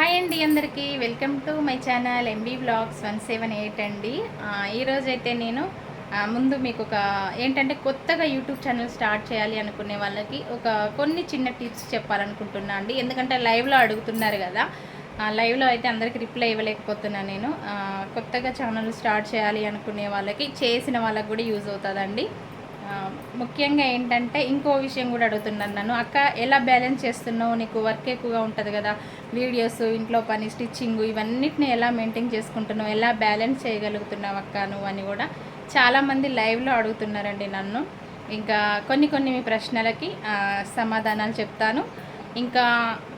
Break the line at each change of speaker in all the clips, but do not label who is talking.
Hi అండి అందరికీ. Welcome to my channel MB blogs one seven eight అండి. ఈరోజైతే నేను ముందు మీకు ఒక ఏంటంటే కొత్తగా యూట్యూబ్ ఛానల్ స్టార్ట్ చేయాలి అనుకునే వాళ్ళకి ఒక కొన్ని చిన్న టిప్స్ చెప్పాలనుకుంటున్నా అండి. ఎందుకంటే లైవ్లో అడుగుతున్నారు కదా లైవ్లో అయితే అందరికీ రిప్లై ఇవ్వలేకపోతున్నా నేను. కొత్తగా ఛానల్ స్టార్ట్ చేయాలి అనుకునే వాళ్ళకి చేసిన వాళ్ళకి కూడా యూజ్ అవుతుందండి. ముఖ్యంగా ఏంటంటే ఇంకో విషయం కూడా అడుగుతున్నాను నన్ను. అక్క ఎలా బ్యాలెన్స్ చేస్తున్నావు? నీకు వర్క్ ఎక్కువగా ఉంటుంది కదా. వీడియోస్ ఇంట్లో పని స్టిచ్చింగ్ ఇవన్నిటిని ఎలా మెయింటైన్ చేసుకుంటున్నావు? ఎలా బ్యాలెన్స్ చేయగలుగుతున్నావు అక్క నువ్వు అని కూడా చాలామంది లైవ్లో అడుగుతున్నారండి నన్ను. ఇంకా కొన్ని కొన్ని మీ ప్రశ్నలకి సమాధానాలు చెప్తాను. ఇంకా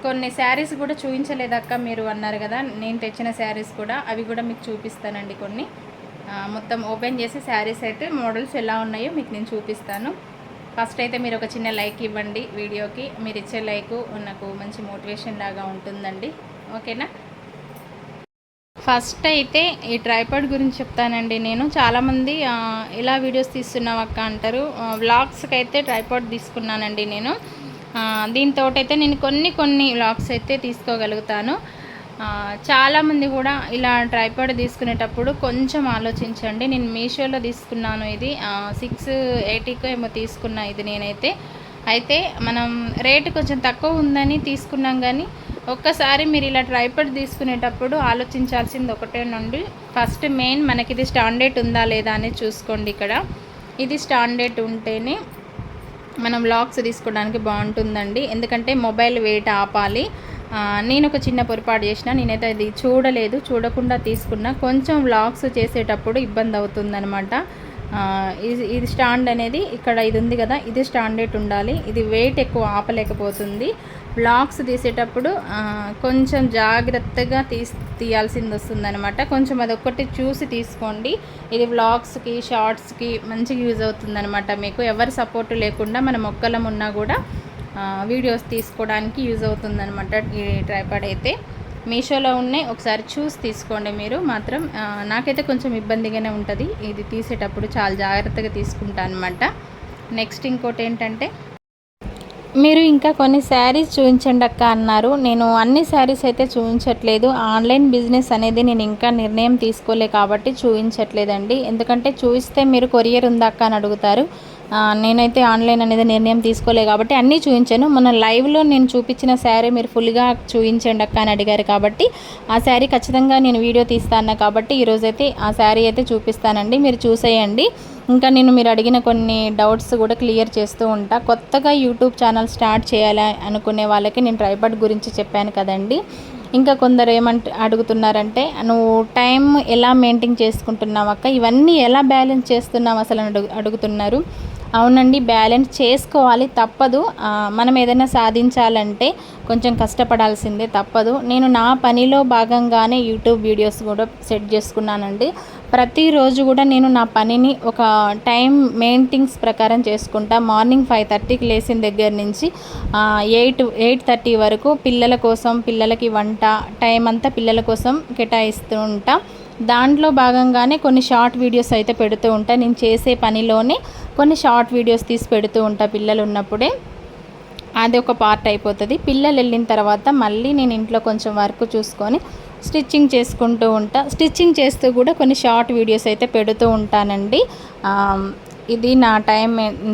కొన్ని శారీస్ కూడా చూపించలేదక్క మీరు అన్నారు కదా. నేను తెచ్చిన శారీస్ కూడా అవి కూడా మీకు చూపిస్తానండి కొన్ని. మొత్తం ఓపెన్ చేసి శారీస్ అయితే మోడల్స్ ఎలా ఉన్నాయో మీకు నేను చూపిస్తాను. ఫస్ట్ అయితే మీరు ఒక చిన్న లైక్ ఇవ్వండి వీడియోకి. మీరు ఇచ్చే లైక్ నాకు మంచి మోటివేషన్ లాగా ఉంటుందండి. ఓకేనా? ఫస్ట్ అయితే ఈ ట్రైపాడ్ గురించి చెప్తానండి నేను. చాలామంది ఇలా ఎలా వీడియోస్ తీస్తున్నావు అక్క అంటారు. వ్లాగ్స్కి అయితే ట్రైపాడ్ తీసుకున్నానండి నేను. దీంతో అయితే నేను కొన్ని కొన్ని వ్లాగ్స్ అయితే తీసుకోగలుగుతాను. చాలామంది కూడా ఇలా ట్రైపాడ్ తీసుకునేటప్పుడు కొంచెం ఆలోచించండి. నేను మీషోలో తీసుకున్నాను ఇది. సిక్స్ ఎయిటీకో ఏమో తీసుకున్నా ఇది నేనైతే. అయితే మనం రేటు కొంచెం తక్కువ ఉందని తీసుకున్నాం కానీ ఒక్కసారి మీరు ఇలా ట్రైపాడ్ తీసుకునేటప్పుడు ఆలోచించాల్సింది ఒకటే నుండి ఫస్ట్ మెయిన్ మనకి ఇది స్టాండర్డ్ ఉందా లేదా అనేది చూసుకోండి ఇక్కడ. ఇది స్టాండర్డ్ ఉంటేనే మనం లాక్స్ తీసుకోవడానికి బాగుంటుందండి. ఎందుకంటే మొబైల్ వెయిట్ ఆపాలి. నేను ఒక చిన్న పొరపాటు చేసిన. నేనైతే అది చూడలేదు చూడకుండా తీసుకున్నా. కొంచెం వ్లాగ్స్ చేసేటప్పుడు ఇబ్బంది అవుతుందనమాట ఇది ఇది స్టాండ్ అనేది ఇక్కడ ఇది ఉంది కదా ఇది స్టాండర్డ్ ఉండాలి. ఇది వెయిట్ ఎక్కువ ఆపలేకపోతుంది. వ్లాగ్స్ తీసేటప్పుడు కొంచెం జాగ్రత్తగా తీసి తీయాల్సింది వస్తుందనమాట కొంచెం అదొక్కటి చూసి తీసుకోండి. ఇది వ్లాగ్స్కి షార్ట్స్కి మంచిగా యూజ్ అవుతుందనమాట మీకు. ఎవరి సపోర్ట్ లేకుండా మనం ఒక్కలం ఉన్నా కూడా వీడియోస్ తీసుకోవడానికి యూజ్ అవుతుందనమాట ఈ ట్రైపాడ్ అయితే. మీషోలో ఉన్నాయి. ఒకసారి చూసి తీసుకోండి మీరు మాత్రం. నాకైతే కొంచెం ఇబ్బందిగానే ఉంటుంది. ఇది తీసేటప్పుడు చాలా జాగ్రత్తగా తీసుకుంటాను అనమాట నెక్స్ట్ ఇంకోటి ఏంటంటే మీరు ఇంకా కొన్ని శారీస్ చూపించండి అక్క అన్నారు. నేను అన్ని శారీస్ అయితే చూపించట్లేదు. ఆన్లైన్ బిజినెస్ అనేది నేను ఇంకా నిర్ణయం తీసుకోలే కాబట్టి చూపించట్లేదండి. ఎందుకంటే చూపిస్తే మీరు కొరియర్ ఉందా అక్క అని అడుగుతారు. నేనైతే ఆన్లైన్ అనేది నిర్ణయం తీసుకోలే కాబట్టి అన్నీ చూపించాను. మన లైవ్లో నేను చూపించిన శారీ మీరు ఫుల్గా చూపించండి అక్క అని అడిగారు కాబట్టి ఆ శారీ ఖచ్చితంగా నేను వీడియో తీస్తాను కాబట్టి ఈరోజైతే ఆ శారీ అయితే చూపిస్తానండి. మీరు చూసేయండి. ఇంకా నేను మీరు అడిగిన కొన్ని డౌట్స్ కూడా క్లియర్ చేస్తూ ఉంటా. కొత్తగా యూట్యూబ్ ఛానల్ స్టార్ట్ చేయాలి అనుకునే వాళ్ళకి నేను ట్రైపాడ్ గురించి చెప్పాను కదండి. ఇంకా కొందరు ఏమంట అడుగుతున్నారంటే నువ్వు టైం ఎలా మెయింటైన్ చేసుకుంటున్నావు అక్క? ఇవన్నీ ఎలా బ్యాలెన్స్ చేస్తున్నావు? అసలు అడుగు అడుగుతున్నారు. అవునండి బ్యాలెన్స్ చేసుకోవాలి తప్పదు. మనం ఏదైనా సాధించాలంటే కొంచెం కష్టపడాల్సిందే తప్పదు. నేను నా పనిలో భాగంగానే యూట్యూబ్ వీడియోస్ కూడా సెట్ చేసుకున్నానండి. ప్రతిరోజు కూడా నేను నా పనిని ఒక టైం మెయింటింగ్స్ ప్రకారం చేసుకుంటా. మార్నింగ్ ఫైవ్ థర్టీకి లేచిన దగ్గర నుంచి ఎయిట్ ఎయిట్ థర్టీ వరకు పిల్లల కోసం పిల్లలకి వంట టైం అంతా పిల్లల కోసం కేటాయిస్తూ ఉంటా. దాంట్లో భాగంగానే కొన్ని షార్ట్ వీడియోస్ అయితే పెడుతూ ఉంటా. నేను చేసే పనిలోనే కొన్ని షార్ట్ వీడియోస్ తీసి పెడుతూ ఉంటా పిల్లలు ఉన్నప్పుడే అది ఒక పార్ట్ అయిపోతుంది. పిల్లలు వెళ్ళిన తర్వాత మళ్ళీ నేను ఇంట్లో కొంచెం వర్క్ చూసుకొని స్టిచ్చింగ్ చేసుకుంటూ ఉంటా. స్టిచ్చింగ్ చేస్తూ కూడా కొన్ని షార్ట్ వీడియోస్ అయితే పెడుతూ ఉంటానండి. ఇది నా టైం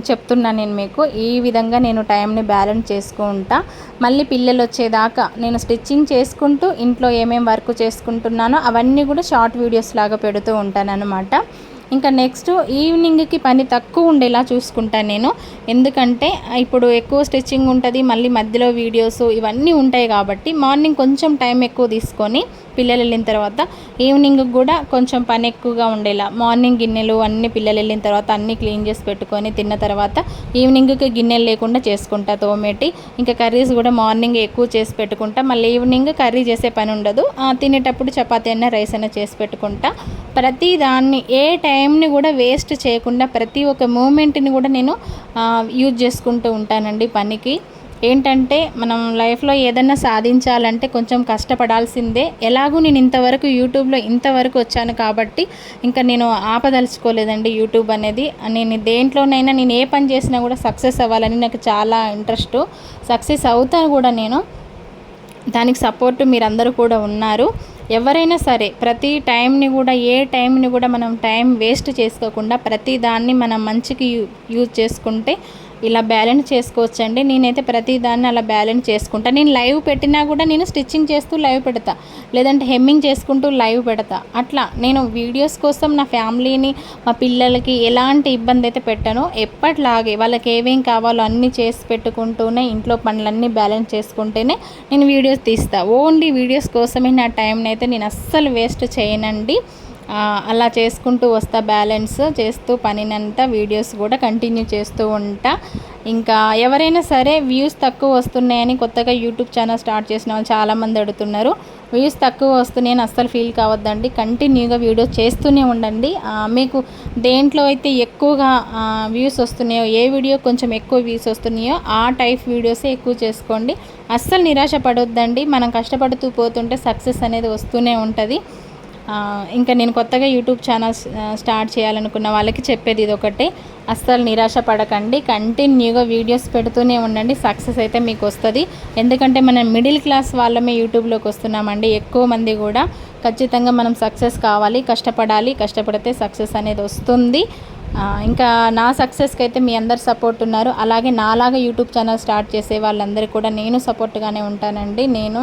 చెప్తున్నా నేను మీకు. ఈ విధంగా నేను టైంని బ్యాలెన్స్ చేసుకుంటా. మళ్ళీ పిల్లలు వచ్చేదాకా నేను స్టిచ్చింగ్ చేసుకుంటూ ఇంట్లో ఏమేం వర్క్ చేసుకుంటున్నానో అవన్నీ కూడా షార్ట్ వీడియోస్ లాగా పెడుతూ ఉంటాను ఇంకా నెక్స్ట్ ఈవినింగ్కి పని తక్కువ ఉండేలా చూసుకుంటాను నేను. ఎందుకంటే ఇప్పుడు ఎక్కువ స్టిచ్చింగ్ ఉంటుంది మళ్ళీ మధ్యలో వీడియోస్ ఇవన్నీ ఉంటాయి కాబట్టి మార్నింగ్ కొంచెం టైం ఎక్కువ తీసుకొని పిల్లలు వెళ్ళిన తర్వాత ఈవినింగ్ కూడా కొంచెం పని ఎక్కువగా ఉండేలా. మార్నింగ్ గిన్నెలు అన్ని పిల్లలు వెళ్ళిన తర్వాత అన్నీ క్లీన్ చేసి పెట్టుకొని తిన్న తర్వాత ఈవినింగ్కి గిన్నెలు లేకుండా చేసుకుంటా తోమేటి. ఇంకా కర్రీస్ కూడా మార్నింగ్ ఎక్కువ చేసి పెట్టుకుంటా. మళ్ళీ ఈవినింగ్ కర్రీ చేసే పని ఉండదు. ఆ, తినేటప్పుడు చపాతీ అయినా రైస్ అయినా చేసి పెట్టుకుంటా. ప్రతి దాన్ని ఏ టైం టైంని కూడా వేస్ట్ చేయకుండా ప్రతి ఒక్క మూమెంట్ని కూడా నేను యూజ్ చేసుకుంటూ ఉంటానండి పనికి. ఏంటంటే మనం లైఫ్లో ఏదైనా సాధించాలంటే కొంచెం కష్టపడాల్సిందే. ఎలాగూ నేను ఇంతవరకు యూట్యూబ్లో ఇంతవరకు వచ్చాను కాబట్టి ఇంకా నేను ఆపదలుచుకోలేదండి యూట్యూబ్ అనేది. నేను దేంట్లోనైనా నేను ఏ పని చేసినా కూడా సక్సెస్ అవ్వాలని నాకు చాలా ఇంట్రెస్ట్. సక్సెస్ అవుతాను కూడా నేను. దానికి సపోర్ట్ మీరందరూ కూడా ఉన్నారు. ఎవరైనా సరే ప్రతి టైంని కూడా ఏ టైంని కూడా మనం టైం వేస్ట్ చేసుకోకుండా ప్రతి దాన్ని మనం మంచికి యూజ్ చేసుకుంటే ఇలా బ్యాలెన్స్ చేసుకోవచ్చండి. నేనైతే ప్రతిదాన్ని అలా బ్యాలెన్స్ చేసుకుంటా. నేను లైవ్ పెట్టినా కూడా నేను స్టిచ్చింగ్ చేస్తూ లైవ్ పెడతా. లేదంటే హెమ్మింగ్ చేసుకుంటూ లైవ్ పెడతా. అట్లా నేను వీడియోస్ కోసం నా ఫ్యామిలీని మా పిల్లలకి ఎలాంటి ఇబ్బంది అయితే పెట్టానో. ఎప్పటిలాగే వాళ్ళకి ఏమేం కావాలో అన్నీ చేసి పెట్టుకుంటూనే ఇంట్లో పనులన్నీ బ్యాలెన్స్ చేసుకుంటేనే నేను వీడియోస్ తీస్తా. ఓన్లీ వీడియోస్ కోసమే నా టైంని అయితే నేను అస్సలు వేస్ట్ చేయనండి. అలా చేసుకుంటూ వస్తా బ్యాలెన్స్ చేస్తూ పనినంతా వీడియోస్ కూడా కంటిన్యూ చేస్తూ ఉంటా. ఇంకా ఎవరైనా సరే వ్యూస్ తక్కువ వస్తున్నాయని కొత్తగా యూట్యూబ్ ఛానల్ స్టార్ట్ చేసిన వాళ్ళు చాలామంది అడుగుతున్నారు. వ్యూస్ తక్కువ వస్తున్నాయని అస్సలు ఫీల్ కావద్దండి. కంటిన్యూగా వీడియోస్ చేస్తూనే ఉండండి. మీకు దేంట్లో అయితే ఎక్కువగా వ్యూస్ వస్తున్నాయో ఏ వీడియో కొంచెం ఎక్కువ వ్యూస్ వస్తున్నాయో ఆ టైప్ వీడియోసే ఎక్కువ చేసుకోండి. అస్సలు నిరాశ పడొద్దండి. మనం కష్టపడుతూ పోతుంటే సక్సెస్ అనేది వస్తూనే ఉంటుంది. ఇంకా నేను కొత్తగా యూట్యూబ్ ఛానల్ స్టార్ట్ చేయాలనుకున్న వాళ్ళకి చెప్పేది ఇది ఒకటే అస్సలు నిరాశ పడకండి. కంటిన్యూగా వీడియోస్ పెడుతూనే ఉండండి. సక్సెస్ అయితే మీకు వస్తుంది. ఎందుకంటే మనం మిడిల్ క్లాస్ వాళ్ళమే యూట్యూబ్లోకి వస్తున్నామండి. ఎక్కువ మంది కూడా ఖచ్చితంగా మనం సక్సెస్ కావాలి కష్టపడాలి. కష్టపడితే సక్సెస్ అనేది వస్తుంది. ఇంకా నా సక్సెస్కి అయితే మీ అందరు సపోర్ట్ ఉన్నారు. అలాగే నాలాగా యూట్యూబ్ ఛానల్ స్టార్ట్ చేసే వాళ్ళందరూ కూడా నేను సపోర్ట్గానే ఉంటానండి. నేను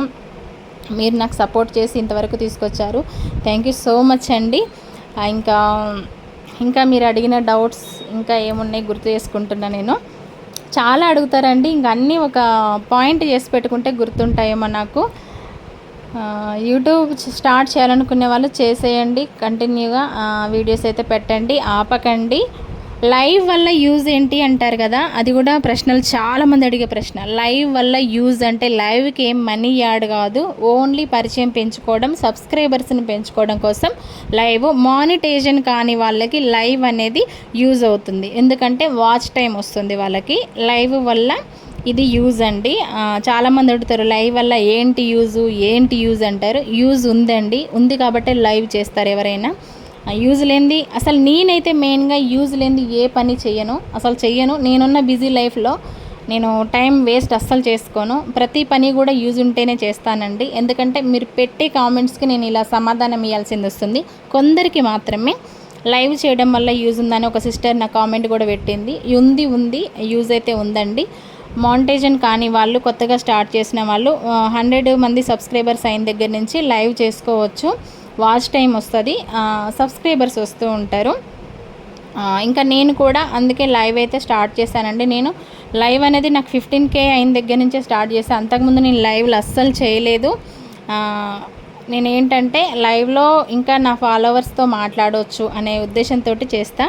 మీరు నాకు సపోర్ట్ చేసి ఇంతవరకు తీసుకొచ్చారు. థ్యాంక్ యూ సో మచ్ అండి. ఇంకా ఇంకా మీరు అడిగిన డౌట్స్ ఇంకా ఏమున్నాయి గుర్తు చేసుకుంటున్నా నేను. చాలా అడుగుతారండి. ఇంక అన్నీ ఒక పాయింట్ చేసి పెట్టుకుంటే గుర్తుంటాయేమో నాకు. యూట్యూబ్ స్టార్ట్ చేయాలనుకునే వాళ్ళు చేసేయండి. కంటిన్యూగా వీడియోస్ అయితే పెట్టండి. ఆపకండి. లైవ్ వల్ల యూజ్ ఏంటి అంటారు కదా అది కూడా ప్రశ్నలు చాలామంది అడిగే ప్రశ్న. లైవ్ వల్ల యూజ్ అంటే లైవ్కి ఏం మనీ యాడ్ కాదు ఓన్లీ పరిచయం పెంచుకోవడం సబ్స్క్రైబర్స్ని పెంచుకోవడం కోసం లైవ్. మానిటేషన్ కాని వాళ్ళకి లైవ్ అనేది యూజ్ అవుతుంది. ఎందుకంటే వాచ్ టైం వస్తుంది వాళ్ళకి. లైవ్ వల్ల ఇది యూజ్ అండి. చాలామంది అడుగుతారు లైవ్ వల్ల ఏంటి యూజు ఏంటి యూజ్ అంటారు. యూజ్ ఉందండి. ఉంది కాబట్టి లైవ్ చేస్తారు ఎవరైనా. యూజ్ లేనిది. అసలు నేనైతే మెయిన్గా యూజ్ లేనిది ఏ పని చెయ్యను. అసలు చెయ్యను. నేనున్న బిజీ లైఫ్లో నేను టైం వేస్ట్ అస్సలు చేసుకోను. ప్రతి పని కూడా యూజ్ ఉంటేనే చేస్తానండి. ఎందుకంటే మీరు పెట్టే కామెంట్స్కి నేను ఇలా సమాధానం ఇవ్వాల్సింది వస్తుంది. కొందరికి మాత్రమే లైవ్ చేయడం వల్ల యూజ్ ఉందని ఒక సిస్టర్ నా కామెంట్ కూడా పెట్టింది. ఉంది ఉంది యూజ్ అయితే ఉందండి. మాంటేజన్ కాని వాళ్ళు కొత్తగా స్టార్ట్ చేసిన వాళ్ళు హండ్రెడ్ మంది సబ్స్క్రైబర్స్ అయిన దగ్గర నుంచి లైవ్ చేసుకోవచ్చు. వాచ్ టైం వస్తుంది. సబ్స్క్రైబర్స్ వస్తూ ఉంటారు. ఇంకా నేను కూడా అందుకే లైవ్ అయితే స్టార్ట్ చేశానండి. నేను లైవ్ అనేది నాకు ఫిఫ్టీన్ కే అయిన దగ్గర నుంచే స్టార్ట్ చేశాను అంతకుముందు నేను లైవ్లు అస్సలు చేయలేదు. నేను ఏంటంటే లైవ్లో ఇంకా నా ఫాలోవర్స్తో మాట్లాడవచ్చు అనే ఉద్దేశంతో చేస్తా.